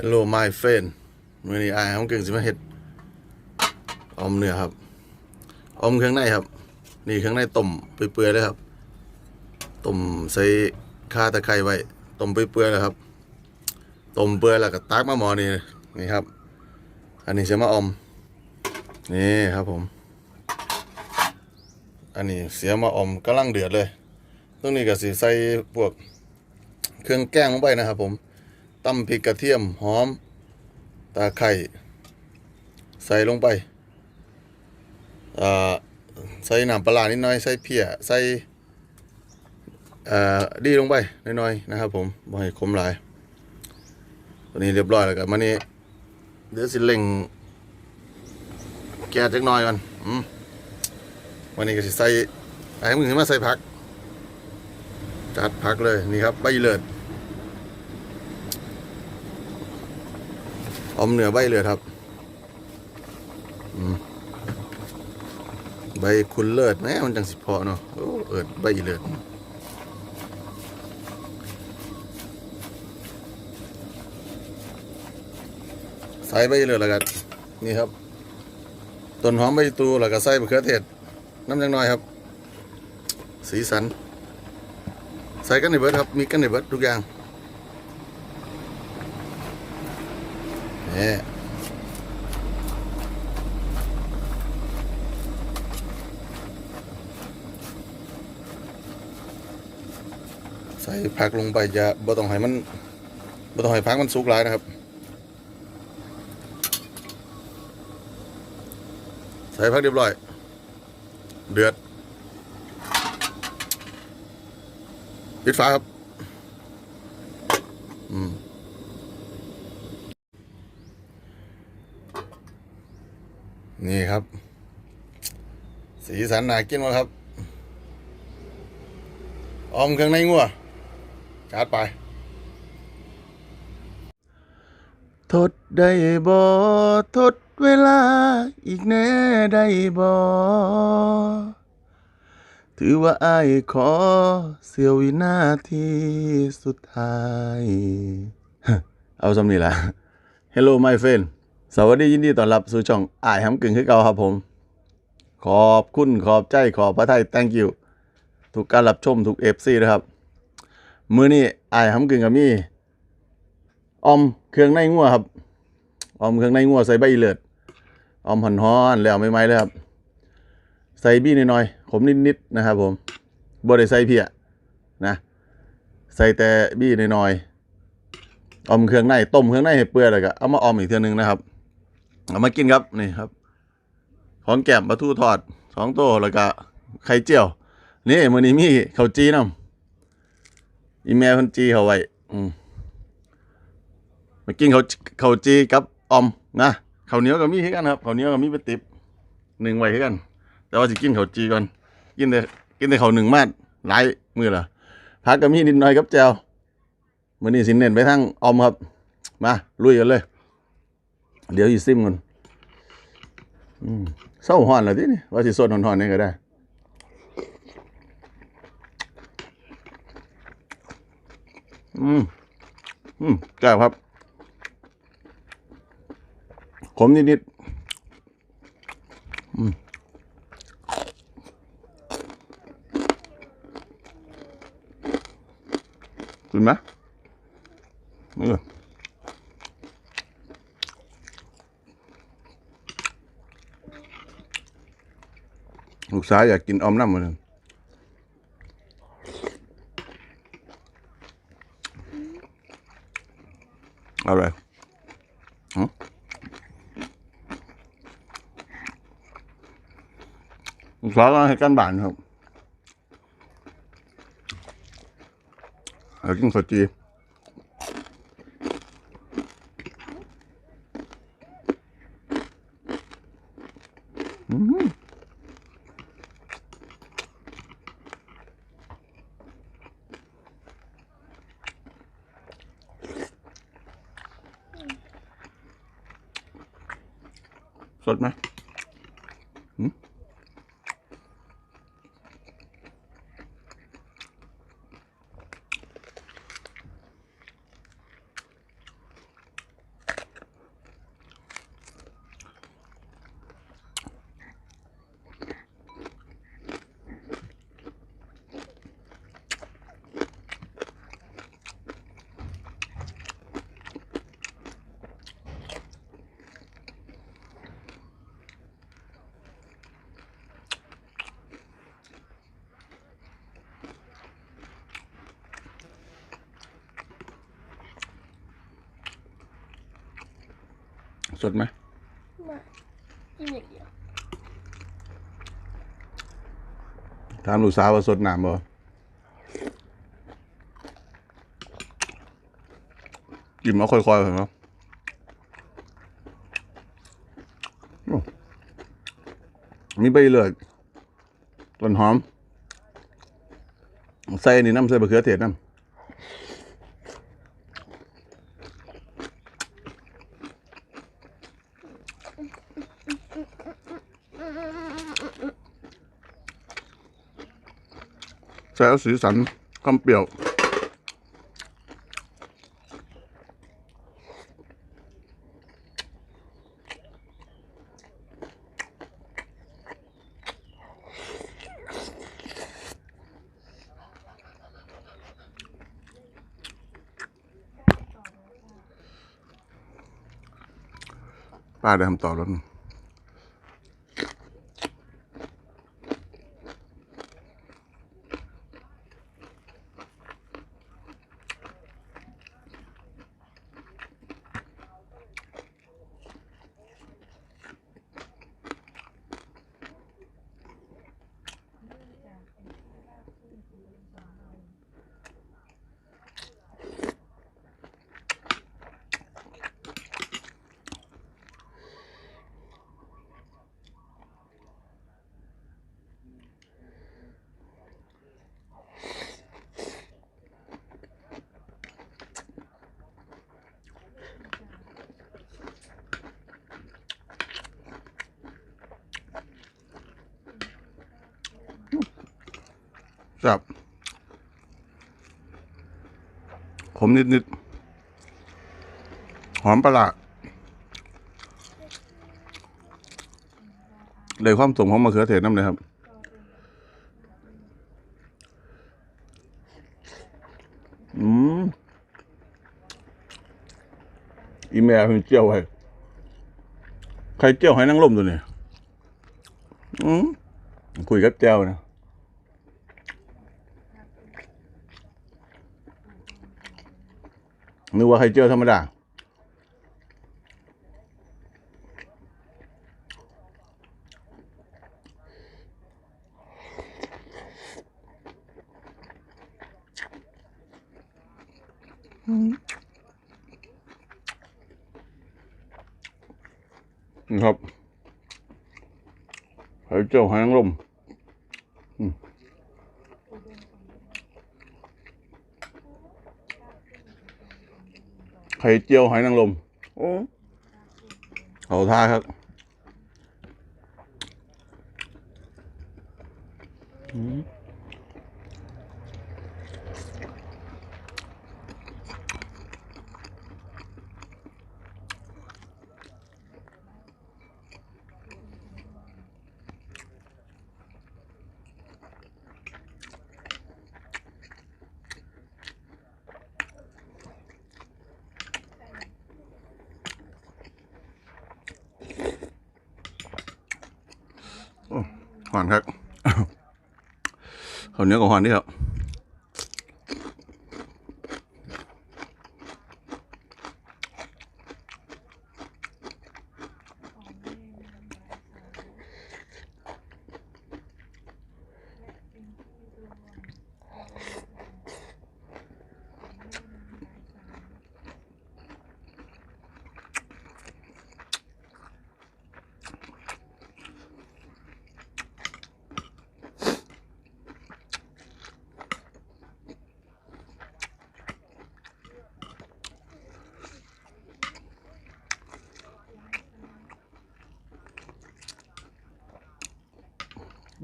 Hello my friend มื้อนี้อายผมเก่งสิมาเฮ็ดอมเนื้อครับ อมเครื่องในครับ นี่เครื่องในต้มเปื่อยๆเลยครับต้มใส่ข่าตะไคร้ไว้ต้มเปื่อยๆเลยครับต้มเปื่อยแล้วก็ตักมาหมอนี่นี่ครับ อันนี้จะมาอมนี่ครับผม อันนี้เสียมาอมกำลังเดือดเลย ตรงนี้ก็สิใส่พวกเครื่องแกงลงไปนะครับผม ตำพริกกระเทียมหอม ตาไคร้ใส่ลงไปใส่น้ำปลานิดหน่อยใส่เพียใส่ดีลงไปน้อยๆนะครับ ผมบ่ให้ขมหลายตัวนี้เรียบร้อยแล้วกับมันนี้เดี๋ยวสิเล่งแก๊สจักน่อยก่อนอวันนี้ก็สิใส่ไอ้มึงมาใส่ผัก จัดพักเลยนี่ครับใบเลือ อมเหนือใบเลือดครับใบคุณเลิศแหมมันจังสิพอเนาะโอ้เอิดใบเลือดใส่ใบเลือดแล้วกันนี่ครับต้นหอมใบตูแล้วก็ใส่มะเขือเทศน้ำจังน้อยครับ สีสัน ใส่กันในเบิดครับ มีกันในเบิดทุกอย่าง นี่ใส่ผักลงไปจะบ่ต้องให้มันบ่ต้องให้ผักมันสุกหลายนะครับ ใส่ผักเรียบร้อย เดือดปิดฝาครับ อืม นี่ครับ สีสันน่ากินมาครับออมเครื่องในงัวจัดไป ทดได้บ่ทดเวลาอีกแน่ได้บ่ถือว่าอายขอเสียววินาทีสุดท้าย เอาสำนีละ Hello my friend สวัสดียินดีต้อนรับสู่ช่องอายหำกึ่งคือเก่าครับผม ขอบคุณขอบใจขอบพระทัย thank you ทุกการรับชมทุก FC นะครับ มือนี้อายหำกึ่งกับมีออมเครื่องในงัวครับออมเครื่องในงัวใส่ใบเลือดออมหันฮ้อนแล้วไม่ไหมเลยครับ ใส่บี้น้อยๆขมนิดๆนะครับผมบ่ได้ใส่เพียนะ ใส่แต่บี้น้อยๆออมเครื่องในต้มเครื่องในให้เปื่อยแล้วก็เอามาออมอีกเทื่อนึงนะครับ เอามากินครับนี่ครับของแก้มปลาทูทอดสองโตวแล้วก็ไข่เจียว นี่มื้อนี้มีข้าวจีนำอีแม่เพิ่นจีเขาไว้อืมมากินข้าวข้าวจีกับออมนะข้าวเหนียวก็มีคือกันครับข้าวเหนียวก็มีไปติบหนึ่งไว้คือกัน แต่ว่าสิกินข้าวจีก่อนกินแต่กินแต่ข้าวหนึ่งมาดหลายมือละพักก็มีนิดหน่อยครับแจวมือนี้สินเน้นไปทางออมครับ มาลุยกันเลย เดี๋ยวอีซิมก่อนเศร้าฮ้อนแล้วทีนี่ว่าสิสดฮ้อนๆนี่ก็ได้อืมอืมแก้วครับ ขมนิดๆอืมกินไหมนี่เลย สาวอยากกินออมน้ำมันอร่อยหืมลูกสาวก็ให้กันบ้านครับอยากกินข้าวจี สดไหม สดไหมไมากินอย่างเดียวถามลูกสาวว่าสดน้ำบ่กินมาค่อยๆเห็นไหมมีใบเลือดต้นหอม ใส่นนี่น้ำใส่บะเขือเทศน้ำ ใส่เอาสีสันความเปรี้ยว ป้าได้ทำต่อแล้ว จับขมนิดๆ หอมประหลาดเลยความสมของมะเขือเทศน้ำเลยครับอืมอีแม่เพิ่งเจียวไว้ใครเจียวให้นั่งลมตัวนี้อืมคุยกับเจ้านะ นึกว่าไข่เจียวธรรมดานี่ครับไข่เจียวหางลม ไข่เจียวหอยนางรมโอ้เอาท่าครับอืม หวานครับข้าเนื้อกับหอนนี่ครับ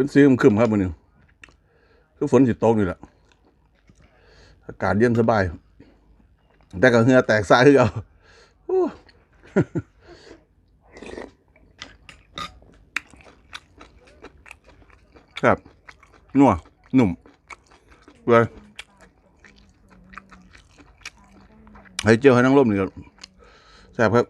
เป็นสีครึมๆครับมือหนึ่งคือฝนสิตกนี่แหละอากาศเย็นสบาย แต่ก็เหงื่อแตกซ่าคือเอาครับนัวหนุ่มเลยให้เจียวให้นั่งร่มนี่ครับแซ่บครับ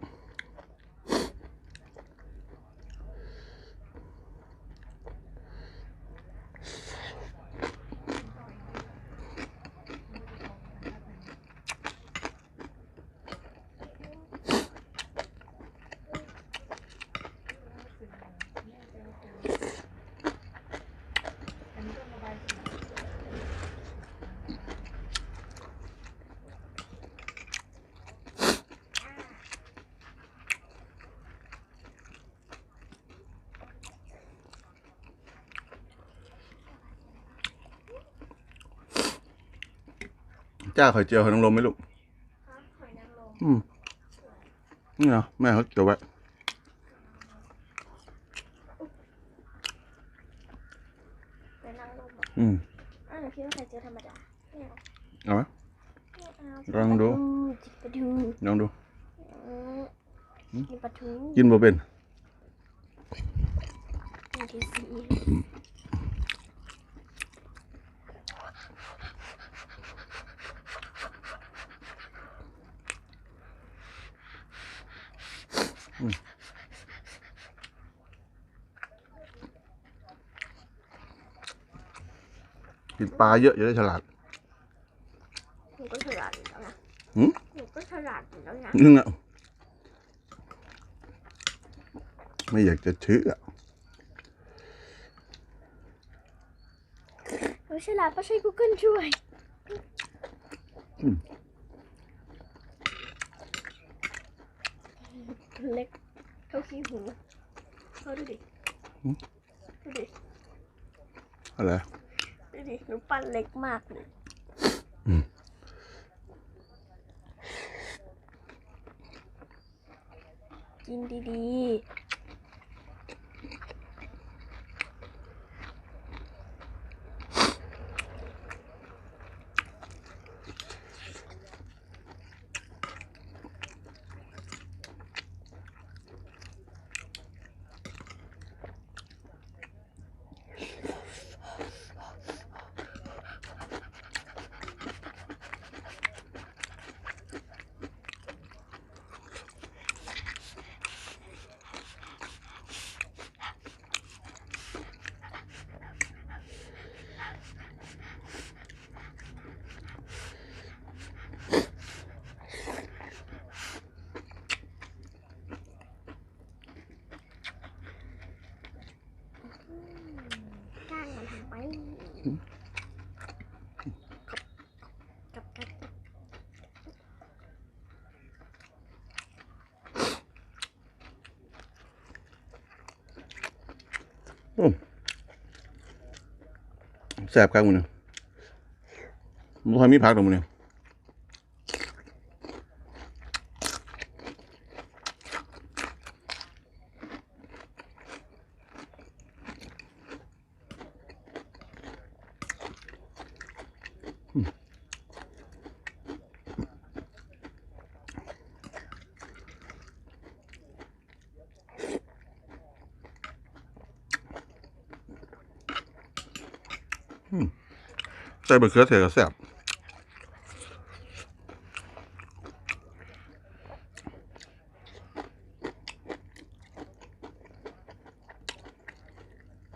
จ้าไข่เจียวหอยนางรมไหมลูกครับหอยนางรมอืมนี่เหรอแม่เขาเก็บไว้หอยนางรมเหรออืมอ้าวหนูคิดว่าไข่เจียวธรรมดาไม่เอาเอาไหมไม่เอาลองดูจิกปลาทูลองดูอืมกินปลาทูกินบ่เป็น กินทีซีกินปลาเยอะจะได้ฉลาดหนูก็ฉลาดอยู่แล้วนะหืมหนูก็ฉลาดอยู่แล้วนะนึงอะไม่อยากจะเชื่อหนูฉลาดเพราะใช้ Google ช่วย อืม เล็กเท่าขี้หูเขาดูดิดูดิอะไรดูดิหนูปั้นเล็กมากเลยอืมกินดีๆก้างมันหายไปกับกับกับ แสบครับมึงเนี่ยบ่ค่อยมีผักดอกมึงเนี่ย ส่บะเขือเทศก็แซ่บ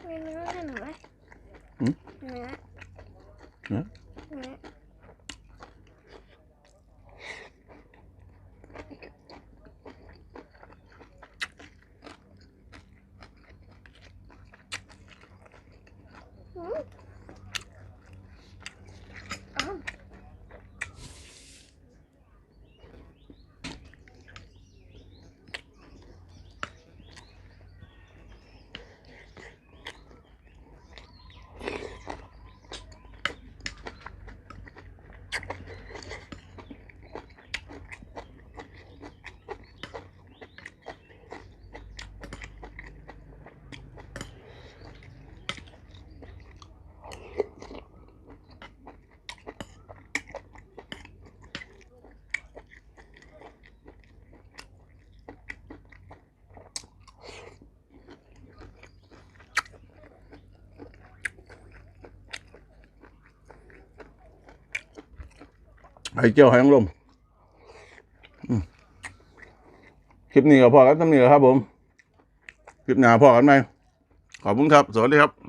มีเนื้อให้หนูไหมหืมเนื้อเนื้อ ข่เจียวหอยนางรมคลิปนี้ก็พอกันตำนี้ครับผม คลิปหน้าพอกันไหมขอบคุณครับ สวัสดีครับ